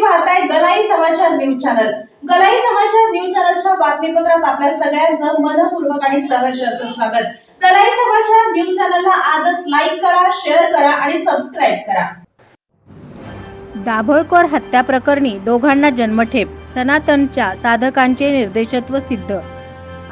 तुम्ही पाहताय गलाई समाचार न्यूज चॅनल. गलाई समाचार न्यूज चॅनलच्या बातमीपत्रात आपल्या सगळ्यांचं मनपूर्वक आणि सहर्ष असं स्वागत. गलाई समाचार न्यूज चॅनलला आजच लाईक करा शेअर करा आणि सबस्क्राईब करा. दाभोळकर हत्या प्रकरणी दोघांना जन्मठेप सनातनच्या साधकांचे निर्देशत्व सिद्ध.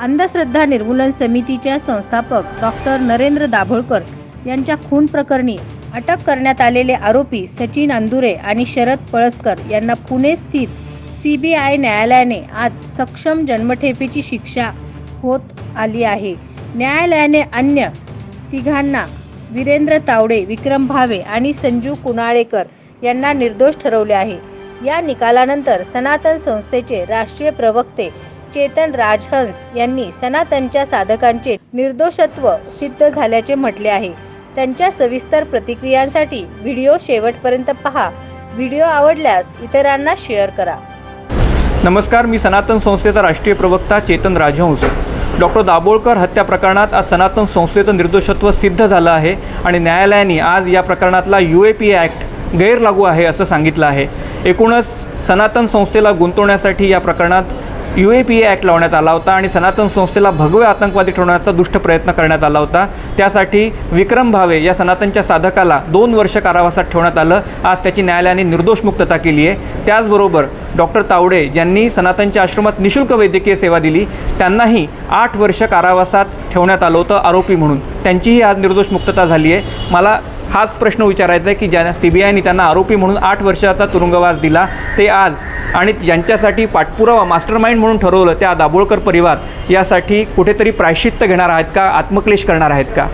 अंधश्रद्धा निर्मूलन समितीच्या संस्थापक डॉक्टर नरेंद्र दाभोळकर यांच्या खून प्रकरणी अटक करण्यात आलेले आरोपी सचिन अंदुरे आणि शरद पळसकर यांना पुणे स्थित सी बी आय न्यायालयाने आज सक्षम जन्मठेपेची शिक्षा होत आली आहे. न्यायालयाने अन्य तिघांना वीरेंद्र तावडे विक्रम भावे आणि संजू कुणाळेकर यांना निर्दोष ठरवले आहे. या निकालानंतर सनातन संस्थेचे राष्ट्रीय प्रवक्ते चेतन राजहंस यांनी सनातनच्या साधकांचे निर्दोषत्व सिद्ध झाल्याचे म्हटले आहे. त्यांच्या सविस्तर प्रतिक्रियांसाठी व्हिडिओ शेवटपर्यंत पहा. व्हिडिओ आवडल्यास इतरांना शेअर करा. नमस्कार मी सनातन संस्थेचा राष्ट्रीय प्रवक्ता चेतन राजहंस. डॉक्टर दाभोळकर हत्या प्रकरणात आज सनातन संस्थेचं निर्दोषत्व सिद्ध झालं आहे आणि न्यायालयाने आज या प्रकरणातला यू ए पी ॲक्ट गैरलागू आहे असं सांगितलं आहे. एकूणच सनातन संस्थेला गुंतवण्यासाठी या प्रकरणात U A P A act लावण्यात आला होता आणि सनातन संस्थेला भगवे आतंकवादी ठरवण्याचा दुष्ट प्रयत्न करण्यात आला होता. त्यासाठी विक्रम भावे या सनातनच्या साधकाला दोन वर्ष कारावासात ठेवण्यात आलं. आज त्याची न्यायालयाने निर्दोष मुक्तता केली आहे. त्याचबरोबर डॉक्टर तावडे ज्यांनी सनातनच्या आश्रमात निशुल्क वैद्यकीय सेवा दिली त्यांनाही आठ वर्ष कारावासात ठेवण्यात आलं होतं आरोपी म्हणून. त्यांचीही आज निर्दोष मुक्तता झाली आहे. मला हाच प्रश्न विचारायचा आहे की ज्या सी बी आयने त्यांना आरोपी म्हणून आठ वर्षाचा तुरुंगवास दिला ते आज आणि ज्यांच्यासाठी पाठपुरावा मास्टर माइंड म्हणून ठरवलं त्या दाभोळकर परिवार यासाठी कुठेतरी प्रायश्चित्त घेणार आहेत का आत्मक्लेश करणार आहेत का?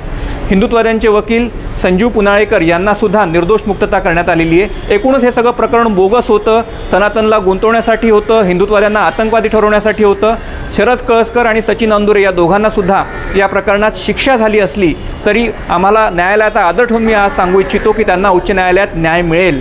हिंदुत्वाद्यांचे वकील संजीव पुनाळेकर यांनासुद्धा निर्दोष मुक्तता करण्यात आलेली आहे. एकूणच हे सगळं प्रकरण बोगस होतं सनातनला गुंतवण्यासाठी होतं हिंदुत्वाद्यांना आतंकवादी ठरवण्यासाठी होतं. शरद कळसकर आणि सचिन अंदुरे या दोघांनासुद्धा या प्रकरणात शिक्षा झाली असली तरी आम्हाला न्यायालयाचा आदर ठेवून मी आज सांगू इच्छितो की त्यांना उच्च न्यायालयात न्याय मिळेल.